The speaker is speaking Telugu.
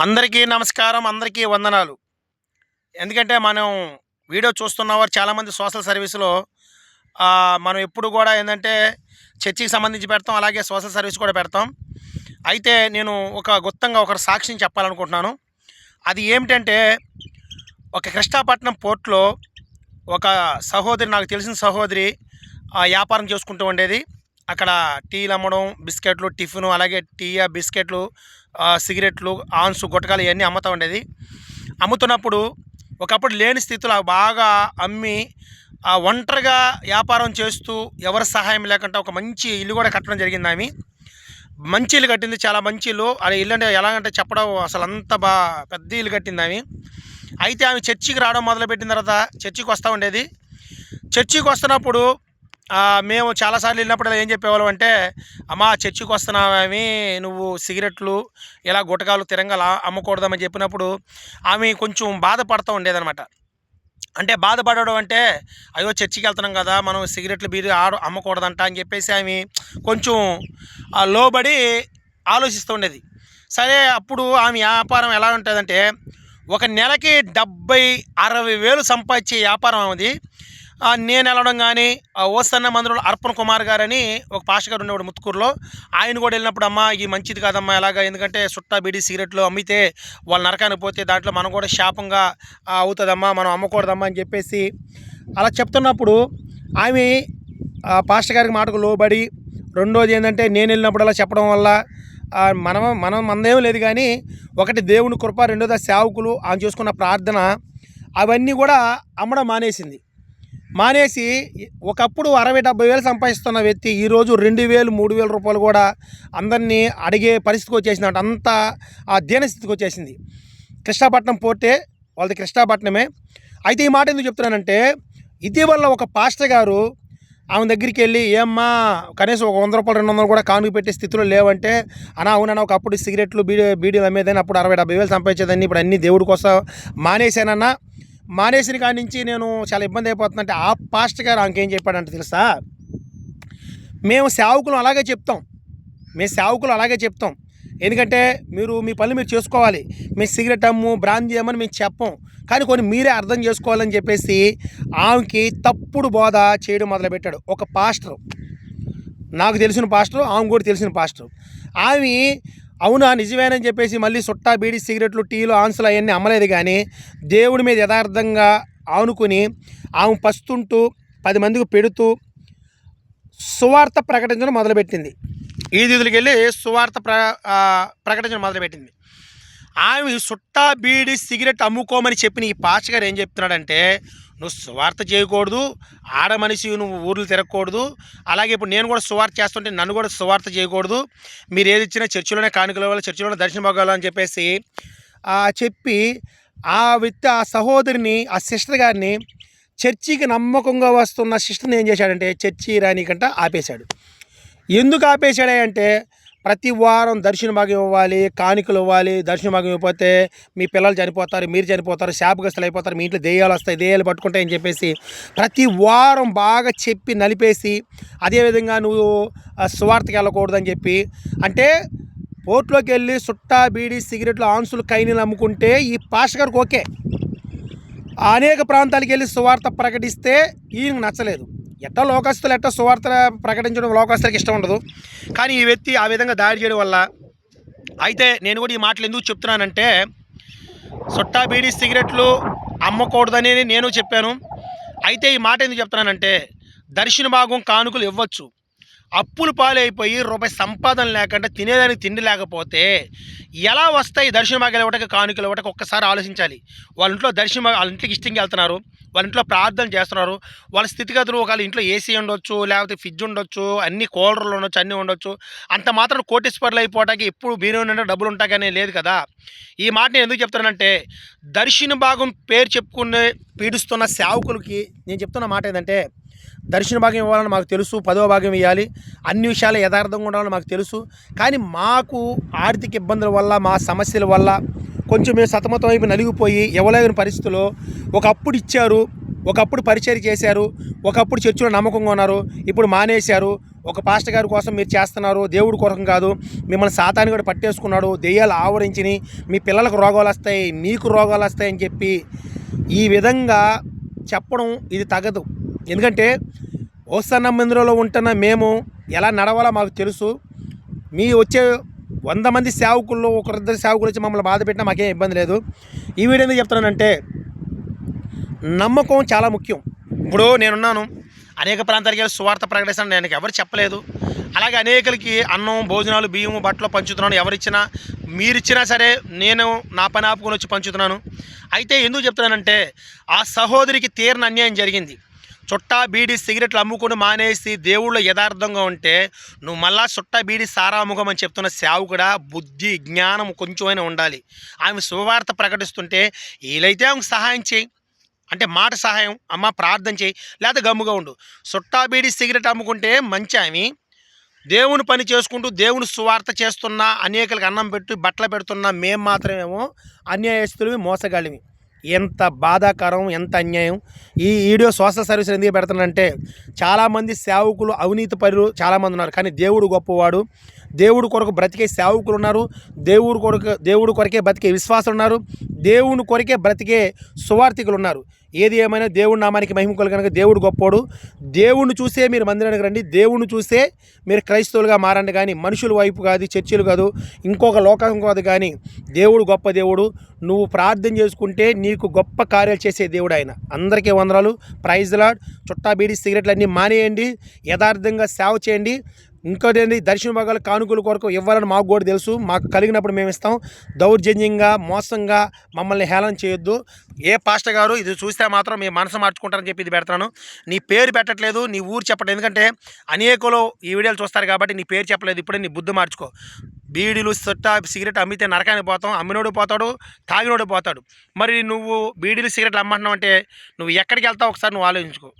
అందరికీ నమస్కారం అందరికీ వందనాలు. ఎందుకంటే మనం వీడియో చూస్తున్నవారు చాలామంది సోషల్ సర్వీస్లో మనం ఎప్పుడు కూడా ఏంటంటే చర్చికి సంబంధించి పెడతాం అలాగే సోషల్ సర్వీస్ కూడా పెడతాం. అయితే నేను ఒక గుత్తంగా ఒక సాక్షిని చెప్పాలనుకుంటున్నాను. అది ఏమిటంటే ఒక కృష్ణాపట్నం పోర్ట్లో ఒక సహోదరి నాకు తెలిసిన సహోదరి ఆ, వ్యాపారం చేసుకుంటూ ఉండేది. అక్కడ టీలు అమ్మడం బిస్కెట్లు టిఫిన్ అలాగే టీ బిస్కెట్లు సిగరెట్లు ఆన్స్ గుట్టకాలు ఇవన్నీ అమ్ముతూ ఉండేది. అమ్ముతున్నప్పుడు ఒకప్పుడు లేని స్థితిలో బాగా అమ్మి ఆ ఒంటరిగా వ్యాపారం చేస్తూ ఎవరి సహాయం లేకుండా ఒక మంచి ఇల్లు కూడా కట్టడం జరిగింది ఆమె. మంచి ఇల్లు కట్టింది చాలా మంచి ఇల్లు. అది ఇల్లు అంటే ఎలాగంటే చెప్పడం అసలు అంత బా పెద్ద ఇల్లు కట్టింది ఆమె. అయితే ఆమె చర్చికి రావడం మొదలుపెట్టిన తర్వాత చర్చికి వస్తూ ఉండేది. చర్చికి వస్తున్నప్పుడు మేము చాలాసార్లు వెళ్ళినప్పుడు ఏం చెప్పేవాళ్ళం అంటే అమ్మా చర్చికి వస్తున్నామేమి నువ్వు సిగరెట్లు ఇలా గుటకాలు తిరంగా అమ్మకూడదని చెప్పినప్పుడు ఆమె కొంచెం బాధపడుతూ ఉండేదనమాట అంటే బాధపడడం అంటే అయ్యో చర్చికి వెళ్తున్నాం కదా మనం సిగరెట్లు బీరు ఆడ అమ్మకూడదంట అని చెప్పేసి ఆమె కొంచెం లోబడి ఆలోచిస్తూ ఉండేది. సరే అప్పుడు ఆమె వ్యాపారం ఎలా ఉంటుందంటే ఒక నెలకి డెబ్బై అరవై వేలు సంపాదించే వ్యాపారం అది నేను వెళ్ళడం కానీ ఓసన్న మందిరంలో అర్పణ కుమార్ గారని ఒక పాష గారు ఉండేవాడు ముత్తుకూరులో. ఆయన కూడా వెళ్ళినప్పుడు అమ్మా ఇది మంచిది కాదమ్మా ఎలాగ? ఎందుకంటే సుట్టా బీడీ సిగరెట్లు అమ్మితే వాళ్ళు నరకానికి పోతే దాంట్లో మనం కూడా శాపంగా అవుతుందమ్మా మనం అమ్మకూడదమ్మా అని చెప్పేసి అలా చెప్తున్నప్పుడు ఆమె ఆ పాస్టర్ గారికి మాటకు లోబడి రెండోది ఏంటంటే నేను వెళ్ళినప్పుడల్లా చెప్పడం వల్ల మనం మనం మందేం లేదు కానీ ఒకటి దేవుని కృప రెండోది సేవకులు ఆమె చేసుకున్న ప్రార్థన అవన్నీ కూడా అమ్మడం మానేసింది. మానేసి ఒకప్పుడు అరవై డెబ్బై వేలు సంపాదిస్తున్న వ్యక్తి ఈరోజు రెండు వేలు మూడు వేల రూపాయలు కూడా అందరినీ అడిగే పరిస్థితికి వచ్చేసింది అంటే అంత ఆ దీనస్థితికి వచ్చేసింది. కృష్ణాపట్నం పోర్టే వాళ్ళది కృష్ణాపట్నమే. అయితే ఈ మాట ఎందుకు చెప్తున్నానంటే ఇటీవల ఒక పాస్టర్ గారు ఆమె దగ్గరికి వెళ్ళి ఏమ్మా కనీసం ఒక వంద రూపాయలు రెండు వందలు కూడా కానుక పెట్టే స్థితిలో లేవంటే అనా అవునన్నా ఒకప్పుడు సిగరెట్లు బీడీ బీడీలు అమ్మేదని అప్పుడు అరవై డెబ్బై వేలు సంపాదించేదాన్ని ఇప్పుడు అన్ని దేవుడి కోసం మానేశానన్నా మానేసిన కాడి నుంచి నేను చాలా ఇబ్బంది అయిపోతుందంటే ఆ పాస్టర్ గారు ఆమెకేం చెప్పాడంటే తెలుసా? మేము సేవకులు అలాగే చెప్తాం. మేము సేవకులు అలాగే చెప్తాం. ఎందుకంటే మీరు మీ పనులు మీరు చేసుకోవాలి. మేము సిగరెట్ అమ్ము బ్రాందీ అమ్మని మేము చెప్పం. కానీ కొన్ని మీరే అర్థం చేసుకోవాలని చెప్పేసి ఆమెకి తప్పుడు బోధ చేయడం మొదలుపెట్టాడు ఒక పాస్టర్. నాకు తెలిసిన పాస్టర్ ఆమె కూడా తెలిసిన పాస్టర్. ఆమె అవునా నిజమేనని చెప్పేసి మళ్ళీ సుట్టా బీడి సిగరెట్లు టీలు ఆన్సులు అవన్నీ అమ్మలేదు కానీ దేవుడి మీద యథార్థంగా ఆనుకుని ఆమె పస్తుంటూ పది మందికి పెడుతూ సువార్త ప్రకటించడం మొదలుపెట్టింది. ఈదులకు వెళ్ళి సువార్త ప్ర ప్రకటించడం మొదలుపెట్టింది. ఆమె సుట్టా బీడి సిగరెట్ అమ్ముకోమని చెప్పిన ఈ పాచ గారు ఏం చెప్తున్నాడంటే నువ్వు సువార్త చేయకూడదు ఆడ మనిషి నువ్వు ఊర్లు తిరగకూడదు. అలాగే ఇప్పుడు నేను కూడా సువార్త చేస్తుంటే నన్ను కూడా సువార్త చేయకూడదు. మీరు ఏది ఇచ్చినా చర్చిలోనే కానుకల వల్ల చర్చిలోనే దర్శనం పోగలం అని చెప్పేసి చెప్పి ఆ వ్యక్తి ఆ సహోదరిని ఆ సిస్టర్ గారిని చర్చికి నమ్మకంగా వస్తున్న సిస్టర్ని ఏం చేశాడంటే చర్చి రానికంట ఆపేశాడు. ఎందుకు ఆపేశాడే అంటే ప్రతి వారం దర్శన భాగం ఇవ్వాలి కానుకలు ఇవ్వాలి దర్శన భాగం ఇవ్వకపోతే మీ పిల్లలు చనిపోతారు మీరు చనిపోతారు శాపగ్రస్తులు అయిపోతారు మీ ఇంట్లో దెయ్యాలు వస్తాయి దెయ్యాలు పట్టుకుంటాయని చెప్పేసి ప్రతి వారం బాగా చెప్పి నలిపేసి అదేవిధంగా నువ్వు స్వార్థకి వెళ్ళకూడదని చెప్పి అంటే పోర్ట్లోకి వెళ్ళి సుట్టా బీడి సిగరెట్లు ఆన్సులు కైనీలు అమ్ముకుంటే ఈ పాష గారికి ఓకే. అనేక ప్రాంతాలకు వెళ్ళి సువార్త ప్రకటిస్తే ఈయనకు నచ్చలేదు. ఎట్ట లోకస్తులు ఎట్టా సువార్త ప్రకటించడం లోకస్తులకు ఇష్టం ఉండదు. కానీ ఈ వ్యక్తి ఆ విధంగా దాడి చేయడం వల్ల అయితే నేను కూడా ఈ మాటలు ఎందుకు చెప్తున్నానంటే సుట్టా బీడీ సిగరెట్లు అమ్మకూడదని నేను చెప్పాను. అయితే ఈ మాట ఎందుకు చెప్తున్నానంటే దర్శన భాగం కానుకలు ఇవ్వచ్చు. అప్పులు పాలైపోయి రూపాయి సంపాదన లేకుండా తినేదానికి తిండి లేకపోతే ఎలా వస్తాయి దర్శన భాగాలు ఇవ్వటకి కానుకలు ఇవ్వటకి ఒక్కసారి ఆలోచించాలి. వాళ్ళ ఇంట్లో దర్శన వాళ్ళ ఇంటికి ఇష్టంగా వెళ్తున్నారు. వాళ్ళ ఇంట్లో ప్రార్థన చేస్తున్నారు. వాళ్ళ స్థితిగతులు ఒకవేళ ఇంట్లో ఏసీ ఉండొచ్చు లేకపోతే ఫ్రిడ్జ్ ఉండొచ్చు అన్ని కూలర్లు ఉండొచ్చు అన్నీ ఉండొచ్చు. అంత మాత్రం కోటీశ్వర్లు అయిపోవడానికి ఎప్పుడు బీరు ఉండే డబ్బులు ఉంటాయని లేదు కదా. ఈ మాట నేను ఎందుకు చెప్తానంటే దర్శన భాగం పేరు చెప్పుకునే పీడిస్తున్న సేవకులకి నేను చెప్తున్న మాట ఏంటంటే దర్శన భాగం ఇవ్వాలని మాకు తెలుసు పదవ భాగం ఇవ్వాలి. అన్ని విషయాలు యథార్థంగా ఉండాలని మాకు తెలుసు. కానీ మాకు ఆర్థిక ఇబ్బందుల వల్ల మా సమస్యల వల్ల కొంచెం మేము సతమతం అయిపోయి నలిగిపోయి ఇవ్వలేని పరిస్థితుల్లో ఒకప్పుడు ఇచ్చారు ఒకప్పుడు పరిచయం చేశారు ఒకప్పుడు చర్చిలో నమ్మకంగా ఉన్నారు ఇప్పుడు మానేశారు. ఒక పాస్టర్ గారి కోసం మీరు చేస్తున్నారు దేవుడి కోసం కాదు. మిమ్మల్ని సాతాన్ని కూడా పట్టేసుకున్నాడు. దెయ్యాలు ఆవరించిని మీ పిల్లలకు రోగాలు వస్తాయి మీకు రోగాలు వస్తాయని చెప్పి ఈ విధంగా చెప్పడం ఇది తగదు. ఎందుకంటే ఓసన్న మందిరంలో ఉంటున్న మేము ఎలా నడవాలో మాకు తెలుసు. మీ వచ్చే వంద మంది సేవకుల్లో ఒకరిద్దరు సేవకులు వచ్చి మమ్మల్ని బాధ పెట్టినా మాకేం ఇబ్బంది లేదు. ఈ వీడియో ఎందుకు చెప్తున్నానంటే నమ్మకం చాలా ముఖ్యం. ఇప్పుడు నేనున్నాను. అనేక ప్రాంతాలకి సువార్త ప్రకటిస్తాను. నేను ఎవరు చెప్పలేదు. అలాగే అనేకలకి అన్నం భోజనాలు బియ్యం బట్టలు పంచుతున్నాను. ఎవరిచ్చినా మీరిచ్చినా సరే నేను నా పని ఆపుకొని వచ్చి పంచుతున్నాను. అయితే ఎందుకు చెప్తున్నానంటే ఆ సహోదరికి తీరని అన్యాయం జరిగింది. చుట్టా బీడి సిగరెట్లు అమ్ముకుని మానేసి దేవుళ్ళు యథార్థంగా ఉంటే నువ్వు మళ్ళా చుట్టా బీడి సారాముఖం అని చెప్తున్న సేవకుడ బుద్ధి జ్ఞానం కొంచెమైనా ఉండాలి. ఆమె శుభవార్త ప్రకటిస్తుంటే వీలైతే ఆమెకు సహాయం చేయి. అంటే మాట సహాయం అమ్మ ప్రార్థన చేయి లేదా గమ్ముగా ఉండు. చుట్టా బీడి సిగరెట్ అమ్ముకుంటే మంచి ఆమె. దేవుని పని చేసుకుంటూ దేవుని సువార్త చేస్తున్న అనేకలకు అన్నం పెట్టి బట్టలు పెడుతున్న మేము మాత్రమేమో అన్యాయస్తులవి మోసగాళ్ళవి. ఎంత బాధాకరం ఎంత అన్యాయం. ఈ వీడియో సోషల్ సర్వీస్ ఎందుకు పెడుతున్నానంటే చాలామంది సేవకులు అవినీతి పరులు చాలామంది ఉన్నారు. కానీ దేవుడు గొప్పవాడు. దేవుడు కొరకు బ్రతికే సేవకులు ఉన్నారు. దేవుడు కొరకు దేవుడు కొరకే బ్రతికే విశ్వాసులు ఉన్నారు. దేవుని కొరకే బ్రతికే సువార్థికులు ఉన్నారు. ఏది ఏమైనా దేవుడి నామానికి మహిమ కనుక దేవుడు గొప్పోడు. దేవుణ్ణి చూసే మీరు మందిరానికి రండి. దేవుణ్ణి చూసే మీరు క్రైస్తవులుగా మారండి. కానీ మనుషుల వైపు కాదు చర్చిలు కాదు ఇంకొక లోకం కాదు కానీ దేవుడు గొప్ప దేవుడు. నువ్వు ప్రార్థన చేసుకుంటే నీకు గొప్ప కార్యాలు చేసే దేవుడు ఆయన. అందరికీ వందనాలు. ప్రైజ్ లాడ్ చుట్టా బీడి సిగరెట్లు అన్నీ మానేయండి. యథార్థంగా సేవ చేయండి. ఇంకోటి ఏంటి దర్శన భాగాల కానుకల కొరకు ఇవ్వాలని మాకు కూడా తెలుసు. మాకు కలిగినప్పుడు మేము ఇస్తాం. దౌర్జన్యంగా మోసంగా మమ్మల్ని హేళన చేయొద్దు. ఏ పాస్టర్ గారు ఇది చూస్తే మాత్రం మీ మనసు మార్చుకుంటారని చెప్పి ఇది పెడతాను. నీ పేరు పెట్టట్లేదు నీ ఊరు చెప్పట్లేదు. ఎందుకంటే అనేకులు ఈ వీడియోలు చూస్తారు కాబట్టి నీ పేరు చెప్పలేదు. ఇప్పుడే నీ బుద్ధి మార్చుకో. బీడీలు సొట్ట సిగరెట్ అమ్మితే నరకానికి పోతాం. అమ్మినోడు పోతాడు తాగినోడు పోతాడు. మరి నువ్వు బీడీలు సిగరెట్లు అమ్మంటున్నావు అంటే నువ్వు ఎక్కడికి వెళ్తావు? ఒకసారి నువ్వు ఆలోచించుకో.